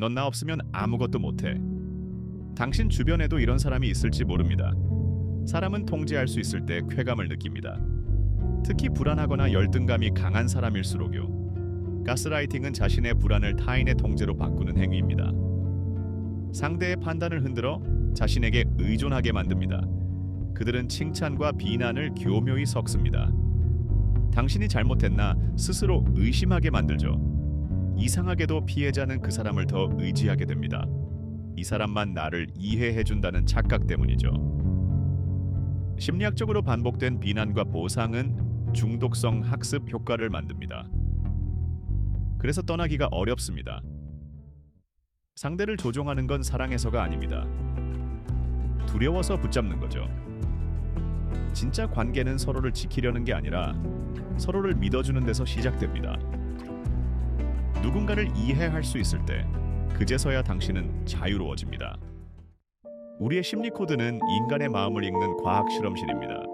넌 나 없으면 아무것도 못해. 당신 주변에도 이런 사람이 있을지 모릅니다. 사람은 통제할 수 있을 때 쾌감을 느낍니다. 특히 불안하거나 열등감이 강한 사람일수록요. 가스라이팅은 자신의 불안을 타인의 통제로 바꾸는 행위입니다. 상대의 판단을 흔들어 자신에게 의존하게 만듭니다. 그들은 칭찬과 비난을 교묘히 섞습니다. 당신이 잘못했나 스스로 의심하게 만들죠. 이상하게도 피해자는 그 사람을 더 의지하게 됩니다. 이 사람만 나를 이해해 준다는 착각 때문이죠. 심리학적으로 반복된 비난과 보상은 중독성 학습 효과를 만듭니다. 그래서 떠나기가 어렵습니다. 상대를 조종하는 건 사랑해서가 아닙니다. 두려워서 붙잡는 거죠. 진짜 관계는 서로를 지키려는 게 아니라 서로를 믿어주는 데서 시작됩니다. 누군가를 이해할 수 있을 때 그제서야 당신은 자유로워집니다. 우리의 심리 코드는 인간의 마음을 읽는 과학 실험실입니다.